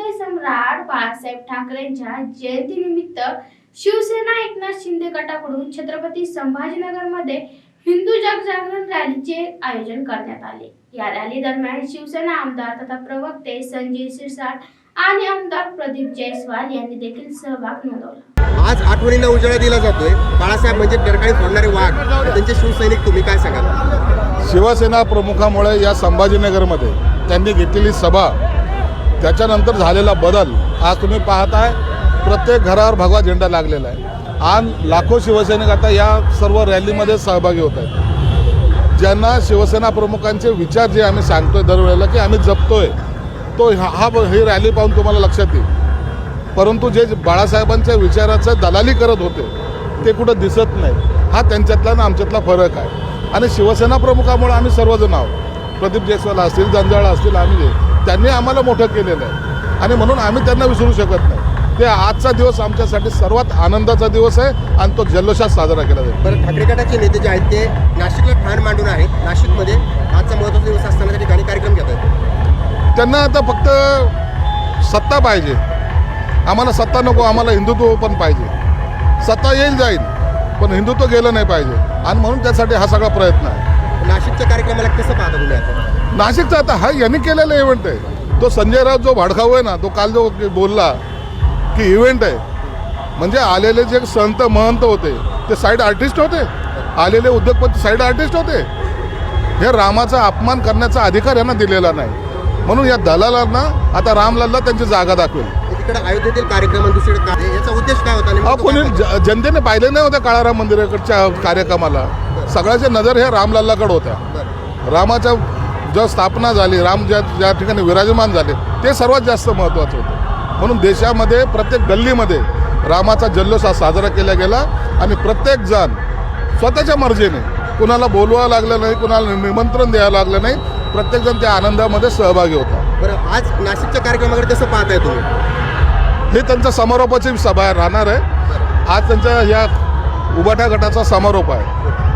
हिंदुहृदय सम्राट बाळासाहेब ठाकरेंच्या जयंतीनिमित्त शिवसेना एकनाथ शिंदे गटाकडून छत्रपती संभाजीनगरमध्ये हिंदू जगजागरण रॅलीचे आयोजन करण्यात आले. या रॅली दरम्यान शिवसेना आमदार तथा प्रवक्ते संजय शिरसाट आणि आमदार प्रदीप जयस्वाल यांनी देखील सहभाग नोंदवला. आज आठवणीला उजाळा दिला जातोय. बाळासाहेब म्हणजे डरकाळी फोडणारे वाघ त्यांचे शिवसैनिक तुम्ही काय सांगाल? शिवसेना प्रमुखामुळे या संभाजीनगरमध्ये त्यांनी घेतलेली सभा त्याच्यानंतर झालेला बदल आज तुम्ही पाहताय. प्रत्येक घरावर भगवा झेंडा लागलेला आहे. आणि लाखो शिवसैनिक आता या सर्व रॅलीमध्ये सहभागी होत आहेत. ज्यांना शिवसेना प्रमुखांचे विचार जे आम्ही सांगतोय दरवेळेला की आम्ही जपतोय तो हा ही रॅली पाहून तुम्हाला लक्षात येईल. परंतु जे बाळासाहेबांच्या विचाराचं दलाली करत होते ते कुठं दिसत नाही. हा त्यांच्यातला आणि आमच्यातला फरक आहे. आणि शिवसेना प्रमुखामुळे आम्ही सर्वजण आहोत. प्रदीप जयस्वाल असतील जंजाळ असतील आम्ही जे त्यांनी आम्हाला मोठं केलेलं आहे. आणि म्हणून आम्ही त्यांना विसरू शकत नाही. ते आजचा दिवस आमच्यासाठी सर्वात आनंदाचा दिवस आहे आणि तो जल्लोषात साजरा केला जाईल. बरं ठाकरे गटाचे नेते जे आहेत ते नाशिकला ठाण मांडून आहेत नाशिकमध्ये आजचा महत्त्वाचा दिवस असताना त्या ठिकाणी कार्यक्रम घेत आहेत त्यांना आता फक्त सत्ता पाहिजे. आम्हाला सत्ता नको आम्हाला हिंदुत्व पण पाहिजे. सत्ता येईल जाईल पण हिंदुत्व गेलं नाही पाहिजे. आणि म्हणून त्यासाठी हा सगळा प्रयत्न आहे. नाशिकच्या कार्यक्रमाला कसं पाहता तुम्ही आता? नाशिकचा आता हा यांनी केलेला इव्हेंट आहे. तो संजय राऊत जो भडकाऊ आहे ना तो काल जो बोलला की इव्हेंट आहे. म्हणजे आलेले जे संत महंत होते ते साईड आर्टिस्ट होते. आलेले उद्योगपती साईड आर्टिस्ट होते. हे रामाचा अपमान करण्याचा अधिकार यांना दिलेला नाही. म्हणून या दलालांना आता रामलालला त्यांची जागा दाखवेल. एकीकडे अयोध्येतील कार्यक्रम दुसरीकडे काय याचा उद्देश काय होता कोणी जनतेने पाहिले नाही होत्या काळाराम मंदिराकडच्या कार्यक्रमाला. सगळ्याच्या नजर हे रामलल्लाकडे होत्या. रामाच्या जेव्हा स्थापना झाली राम ज्या ज्या ठिकाणी विराजमान झाले ते सर्वात जास्त महत्त्वाचं होतं. म्हणून देशामध्ये प्रत्येक गल्लीमध्ये रामाचा जल्लोष हा साजरा केला गेला आणि प्रत्येक जण स्वतःच्या मर्जीने कुणाला बोलवावं लागलं नाही कुणाला निमंत्रण द्यावं लागलं नाही प्रत्येकजण त्या आनंदामध्ये सहभागी होता. बरं आज नाशिकच्या कार्यक्रमाकडे कसं पाहताय तुम्ही? हे त्यांचा समारोपाची सभा राहणार आहे. आज त्यांच्या या उबाटा गटाचा समारोप आहे.